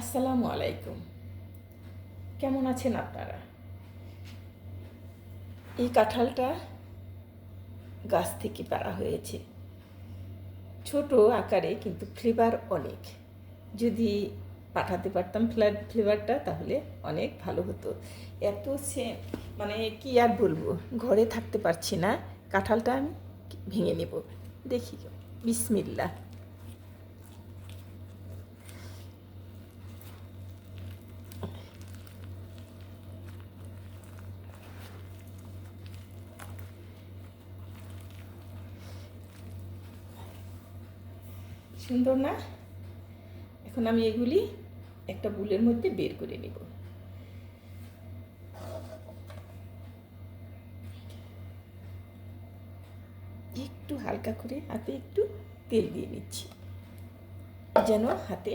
আসসালামু আলাইকুম। কেমন আছেন আপনারা? এই কাঁঠালটা গাছ থেকে পাড়া হয়েছে। ছোট আকারে কিন্তু ফ্লেভার অনেক। যদি পাঠাতে পারতাম ফ্লেভার ফ্লেভারটা তাহলে অনেক ভালো হতো। এত সে মানে কি আর বলব? ঘরে থাকতে পারছি না। কাঁঠালটা আমি ভেঙে নেব। দেখি। বিসমিল্লা সুন্দর না? এখন আমি এগুলি একটা বুলের মধ্যে বের করে নেব। একটু হালকা করে হাতে একটু তেল দিয়ে নিচ্ছি, যেন হাতে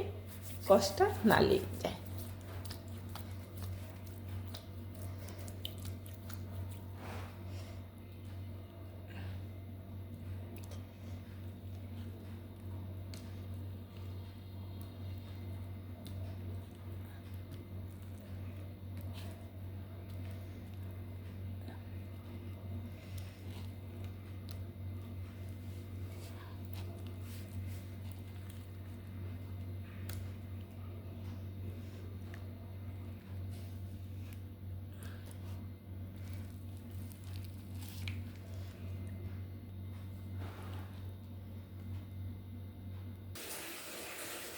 কষ্টটা না লেগে যায়।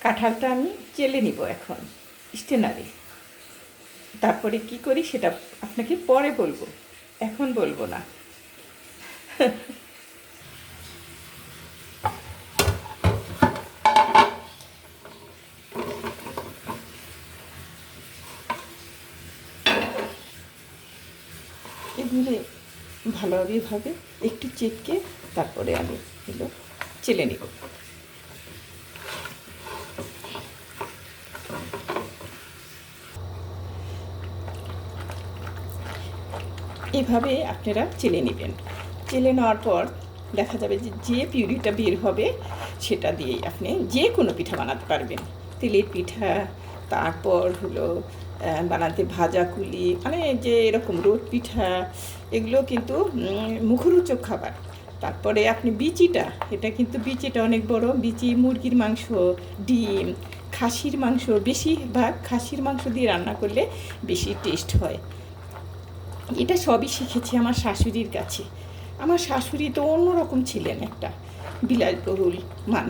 কাঁঠালটা আমি চেলে নিব এখন স্টেনারে তারপরে কি করি সেটা আপনাকে পরে বলব, এখন বলব না। এগুলো ভালোভাবে ভাবে একটু চেটকে তারপরে আমি এগুলো চেলে নিব। এভাবে আপনারা চেলে নেবেন। চেলে নেওয়ার পর দেখা যাবে যে যে পিউরিটা বের হবে সেটা দিয়েই আপনি যে কোনো পিঠা বানাতে পারবেন। তেলের পিঠা, তারপর হলো বানাতে ভাজা কুলি মানে যে এরকম রোদ পিঠা, এগুলো কিন্তু মুখরোচক খাবার। তারপরে আপনি বিচিটা, এটা কিন্তু বিচিটা অনেক বড়, বিচি, মুরগির মাংস, ডিম, খাসির মাংস, বেশিরভাগ খাসির মাংস দিয়ে রান্না করলে বেশি টেস্ট হয়। এটা সবই শিখেছি আমার শাশুড়ির কাছে। আমার শাশুড়ি তো অন্যরকম ছিলেন একটা। বিলাসবহুল মান,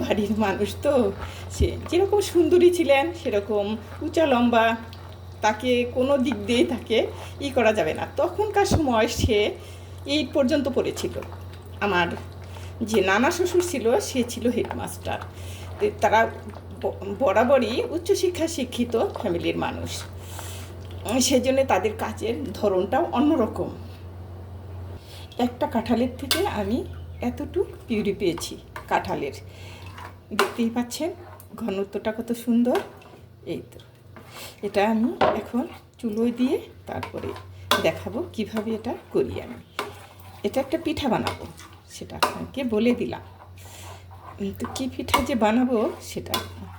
বাড়ির মানুষ তো। সে যেরকম সুন্দরী ছিলেন, সেরকম উঁচা লম্বা, তাকে কোনো দিক দিয়ে তাকে ই করা যাবে না। তখনকার সময় সে এইট পর্যন্ত পড়েছিল। আমার যে নানা শ্বশুর ছিল, সে ছিল হেডমাস্টার। তারা বরাবরই উচ্চশিক্ষা শিক্ষিত ফ্যামিলির মানুষ। সেজন্য তাদের কাজের ধরনটাও অন্যরকম। একটা কাঁঠালের থেকে আমি এতটুক পিউরি পেয়েছি কাঁঠালের। দেখতেই পাচ্ছেন ঘনত্বটা কত সুন্দর। এই তো। এটা আমি এখন চুলোয় দিয়ে তারপরে দেখাবো কীভাবে এটা করি আমি। এটা একটা পিঠা বানাবো সেটা আপনাকে বলে দিলাম। উম, তো কী পিঠা যে বানাবো সেটা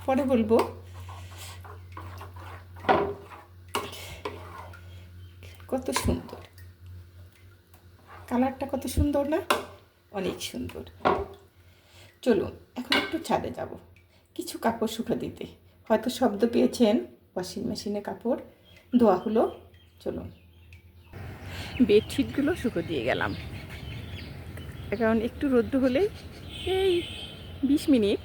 পরে বলব। কত সুন্দর। কালারটা কত সুন্দর না? অনেক সুন্দর। চলুন, এখন একটু ছাদে যাব। কিছু কাপড় শুকো দিতে। হয়তো শব্দ পেয়েছেন ওয়াশিং মেশিনে কাপড়। ধোয়া হলো, চলুন। বেডশিটগুলো শুকো দিয়ে গেলাম। কারণ একটু রোদ্দ হলেই এই বিশ মিনিট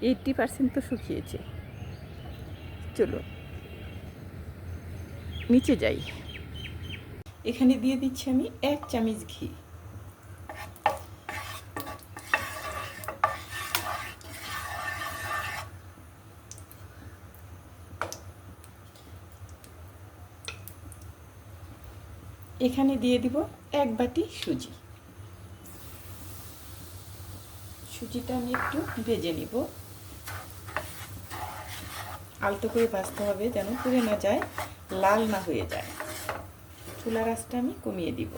এইটটি পার্সেন্ট তো শুকিয়েছে। চলো নিচে যাই। এখানে দিয়ে দিচ্ছি আমি এক চামচ ঘি। এখানে দিয়ে দিব এক বাটি সুজি। সুজিটা আমি একটু ভেজে নিব। আলতো করে ভাজতে হবে যেন পুড়ে না যায়। লাল না হয়ে যায়। চুলার আঁচটা আমি কমিয়ে দিব।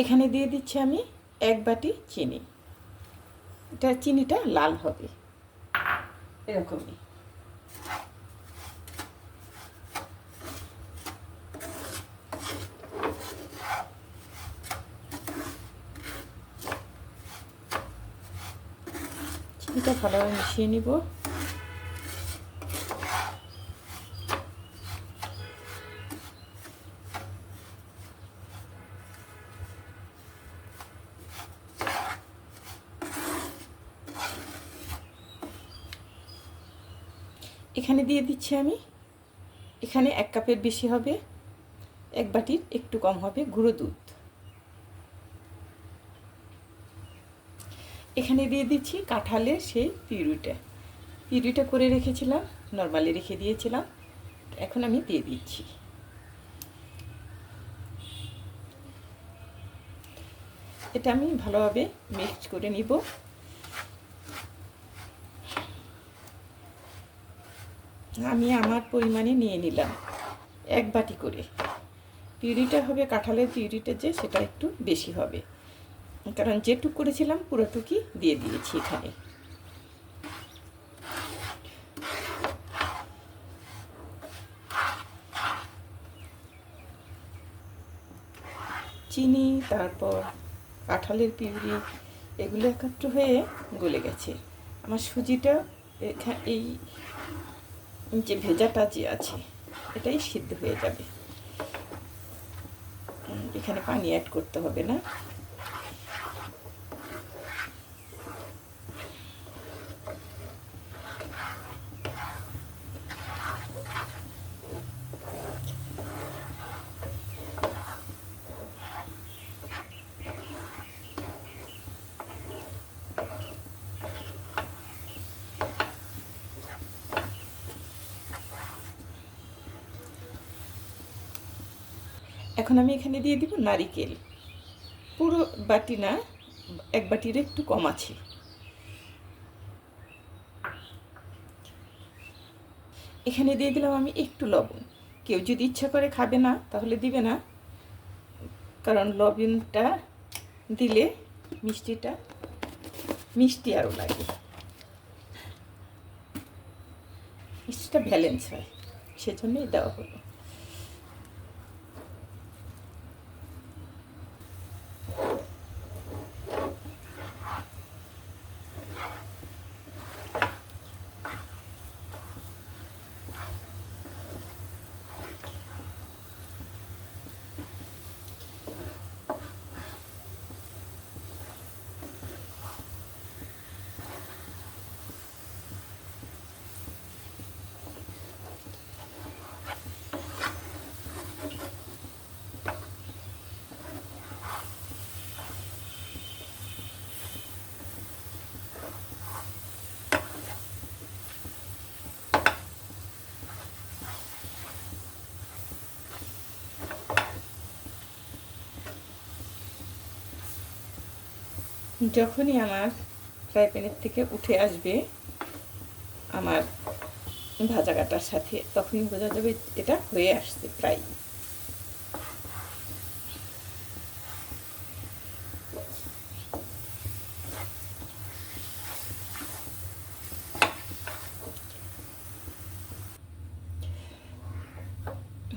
এখানে দিয়ে দিচ্ছি আমি এক বাটি চিনি। এটা চিনিটা লাল হবে। এরকমই। চিনিটা ভালোভাবে মিশিয়ে নিব এখানে দিয়ে দিচ্ছি আমি। এখানে এক কাপের বেশি হবে, এক বাটির একটু কম হবে গুঁড়ো দুধ। এখানে দিয়ে দিচ্ছি কাঁঠালের সেই পিউরিটা। পিউরিটা করে রেখেছিলাম, নর্মালি রেখে দিয়েছিলাম, এখন আমি দিয়ে দিচ্ছি। এটা আমি ভালোভাবে মিক্স করে নিব। আমি আমার পরিমাণে নিয়ে নিলাম এক বাটি করে। পিউরিটা হবে কাঁঠালের পিউরিটা যে, সেটা একটু বেশি হবে। কারণ যেটুক করেছিলাম পুরোটুকি দিয়ে দিয়েছি এখানে। চিনি, তারপর কাঁঠালের পিউরি, এগুলো একত্র হয়ে গলে গেছে। আমার সুজিটা এই যে ভেজাটা যে আছে এটাই সিদ্ধ হয়ে যাবে। এখানে পানি অ্যাড করতে হবে না। এখন আমি এখানে দিয়ে দিব নারিকেল। পুরো বাটি না, এক বাটির একটু কম আছে। এখানে দিয়ে দিলাম আমি একটু লবণ। কেউ যদি ইচ্ছা করে খাবে না, তাহলে দিবে না। কারণ লবণটা দিলে মিষ্টিটা, মিষ্টি আরও লাগে। মিষ্টিটা ব্যালেন্স হয়, সেজন্যই দেওয়া হলো। যখনই আমার ফ্রাই প্যানের থেকে উঠে আসবে আমার ভাজা কাটার সাথে, তখনই বোঝা যাবে এটা হয়ে আসছে প্রায়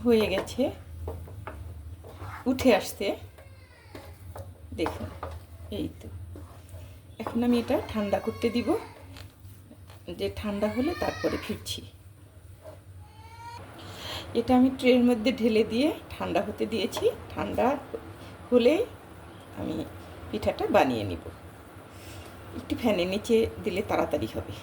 হয়ে গেছে, উঠে আসতে দেখুন। এখন আমি এটা ঠান্ডা করতে দিব। যে ঠান্ডা হলে তারপরে ফিরছি। এটা আমি ট্রের মধ্যে ঢেলে দিয়ে ঠান্ডা হতে দিয়েছি। ঠান্ডা হলে আমি পিঠাটা বানিয়ে নিব। একটু ফ্যানের নিচে দিলে তাড়াতাড়ি হবে।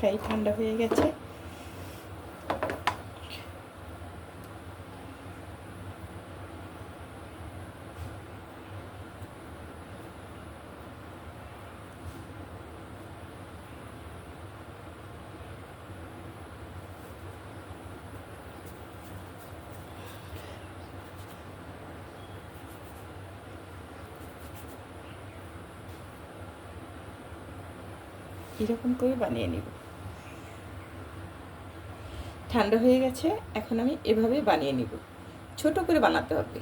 প্রায় ঠান্ডা হয়ে গেছে। এরকম করে বানিয়ে নেব। ঠান্ডা হয়ে গেছে, এখন আমি এভাবে বানিয়ে নিব। ছোট করে বানাতে হবে।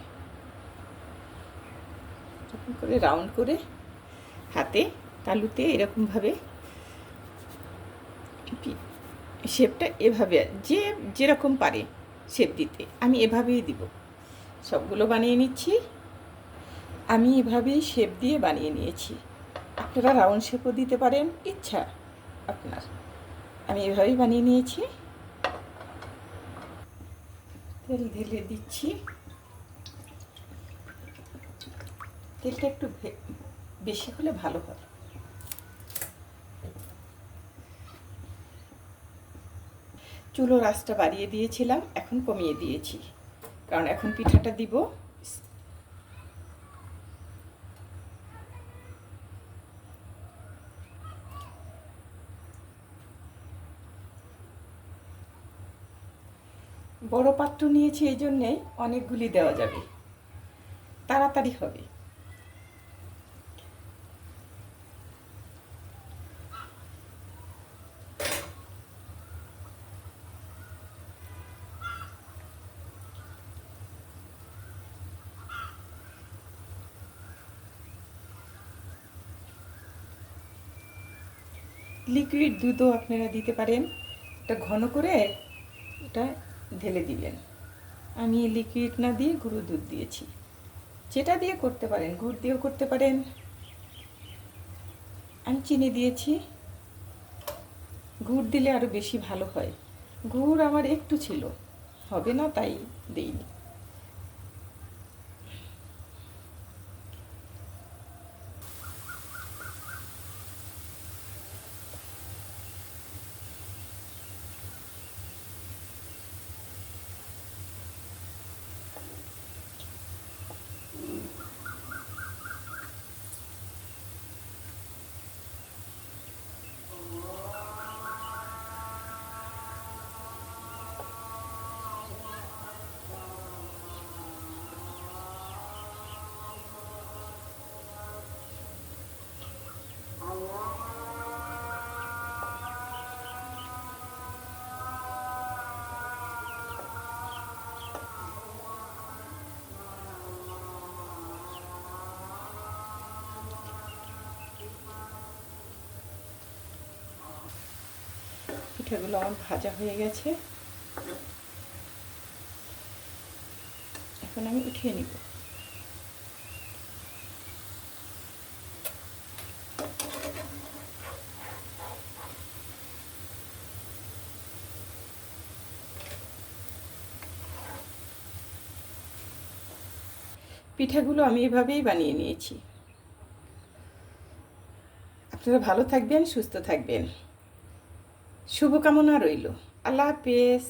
করে রাউন্ড করে হাতে তালুতে এরকমভাবে শেপটা এভাবে, যে যেরকম পারে শেপ দিতে। আমি এভাবেই দিব। সবগুলো বানিয়ে নিচ্ছি। আমি এভাবেই শেপ দিয়ে বানিয়ে নিয়েছি। আপনারা রাউন্ড শেপও দিতে পারেন, ইচ্ছা আপনার। আমি এভাবেই বানিয়ে নিয়েছি। তেল ঢেলে দিচ্ছি। তেলটা একটু বেশি হলে ভালো হয় চুলো রাসটা বাড়িয়ে দিয়েছিলাম, এখন কমিয়ে দিয়েছি। কারণ এখন পিঠাটা দিব। বড় পাত্র নিয়েছি, এই জন্যে অনেকগুলি দেওয়া যাবে। তাড়াতাড়ি হবে। লিকুইড দুধও আপনারা দিতে পারেন। এটা ঘন করে, এটা ঢেলে দিলেন। আমি লিকুইড না দিয়ে গুঁড়ো দুধ দিয়েছি। যেটা দিয়ে করতে পারেন, গুড় দিয়েও করতে পারেন। আমি চিনি দিয়েছি। গুড় দিলে আরও বেশি ভালো হয়। গুড় আমার একটু ছিল। হবে না তাই দিইনি। পিঠাগুলো আমার ভাজা হয়ে গেছে। এখন আমি উঠিয়ে নিব। পিঠাগুলো আমি এভাবেই বানিয়ে নিয়েছি। আপনারা ভালো থাকবেন, সুস্থ থাকবেন। শুভকামনা রইল। আল্লাহ হাফেজ।